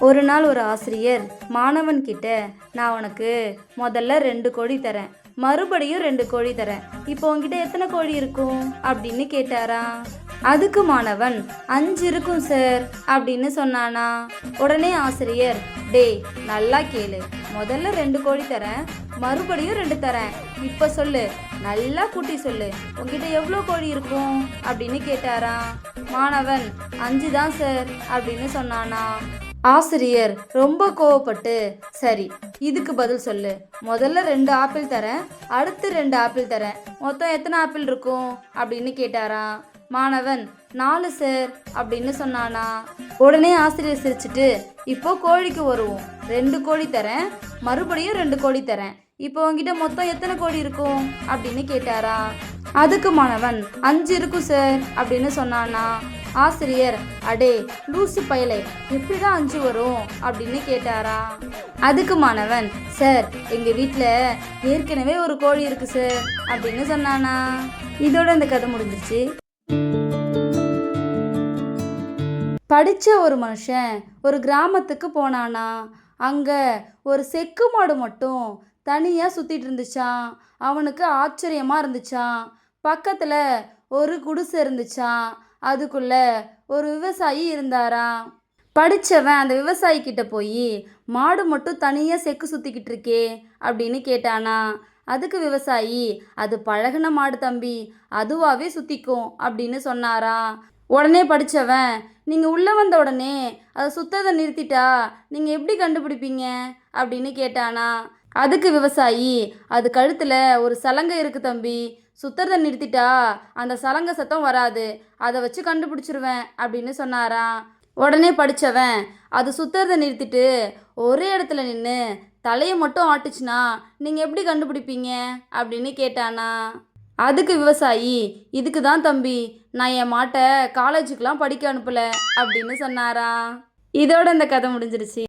ஒரு நாள் ஒரு ஆசிரியர் மாணவன் கிட்ட நான் உனக்கு முதல்ல ரெண்டு கோழி தரேன். மறுபடியும் ரெண்டு கோழி தரேன். இப்போ உன்கிட்ட எத்தனை கோழி இருக்கும்? அப்படின்னு கேட்டாரா அதுக்கு மாணவன் அஞ்சு இருக்கும் சார் அப்படின்னு சொன்னானா. உடனே ஆசிரியர் டேய் நல்லா கேளு. முதல்ல ரெண்டு கோழி தரேன் மறுபடியும் ரெண்டு தரேன். இப்போ சொல்லு. நல்லா கூட்டி சொல்லு. உங்ககிட்ட எவ்வளோ கோழி இருக்கும்? அப்படின்னு கேட்டாராம். மாணவன் அஞ்சு தான் சார் அப்படின்னு சொன்னானா. ஆசிரியர் ரொம்ப கோவப்பட்டு சரி இதுக்கு பதில் சொல்லு. முதல்ல ரெண்டு ஆப்பிள் தரேன் அடுத்து ரெண்டு ஆப்பிள் தரேன். மொத்தம் எத்தனை ஆப்பிள் இருக்கும்? அப்படின்னு கேட்டாராம். மாணவன் நாலு சார் அப்படின்னு சொன்னானா? உடனே ஆசிரியர் சிரிச்சிட்டு இப்போ கோழிக்கு வருவோம். ரெண்டு கோழி தரேன். மறுபடியும் ரெண்டு கோழி தரேன். இப்போ உங்ககிட்ட மொத்தம் எத்தனை கோழி இருக்கும்? அப்படின்னு கேட்டாரா? அதுக்கு மாணவன் அஞ்சு இருக்கும் சார் அப்படின்னு சொன்னானா? ஆசிரியர் அடே லூசு பயலை எப்படிதான் அஞ்சு வரும்? அப்படின்னு கேட்டாரா? அதுக்கு மாணவன் சார் எங்க வீட்டில் ஏற்கனவே ஒரு கோழி இருக்கு சார் அப்படின்னு சொன்னானா? இதோட அந்த கதை முடிஞ்சிச்சு படித்த ஒரு மனுஷன் ஒரு கிராமத்துக்கு போனானா அங்கே ஒரு செக்கு மாடு மட்டும் தனியாக சுற்றிட்டு இருந்துச்சான் அவனுக்கு ஆச்சரியமாக இருந்துச்சான் பக்கத்தில் ஒரு குடிசை இருந்துச்சான் அதுக்குள்ளே ஒரு விவசாயி இருந்தாராம். படித்தவன் அந்த விவசாயி கிட்ட போய் மாடு மட்டும் தனியாக செக்கு சுற்றிக்கிட்டு இருக்கே அப்படின்னு கேட்டானா. அதுக்கு விவசாயி அது பழகுன மாடு தம்பி அதுவாகவே சுற்றிக்கும் அப்படின்னு சொன்னாரா உடனே படித்தவன் நீங்கள் உள்ளே வந்த உடனே அதை சுத்ததை நிறுத்திட்டா நீங்கள் எப்படி கண்டுபிடிப்பீங்க? அப்படின்னு கேட்டானா. அதுக்கு விவசாயி அது கழுத்தில் ஒரு சலங்கை இருக்குது தம்பி. சுத்தத்தை நிறுத்திட்டா அந்த சலங்கை சத்தம் வராது. அதை வச்சு கண்டுபிடிச்சிருவேன் அப்படின்னு சொன்னாராம். உடனே படித்தவன் அது சுத்தறதை நிறுத்திட்டு ஒரே இடத்துல நின்று தலையை மட்டும் ஆட்டுச்சுன்னா நீங்கள் எப்படி கண்டுபிடிப்பீங்க? அப்படின்னு கேட்டானா. அதுக்கு விவசாயி இதுக்கு தான் தம்பி நான் என் மாட்டை காலேஜுக்கெலாம் படிக்க அனுப்பலை அப்படின்னு சொன்னாராம் இதோட இந்த கதை முடிஞ்சிருச்சு.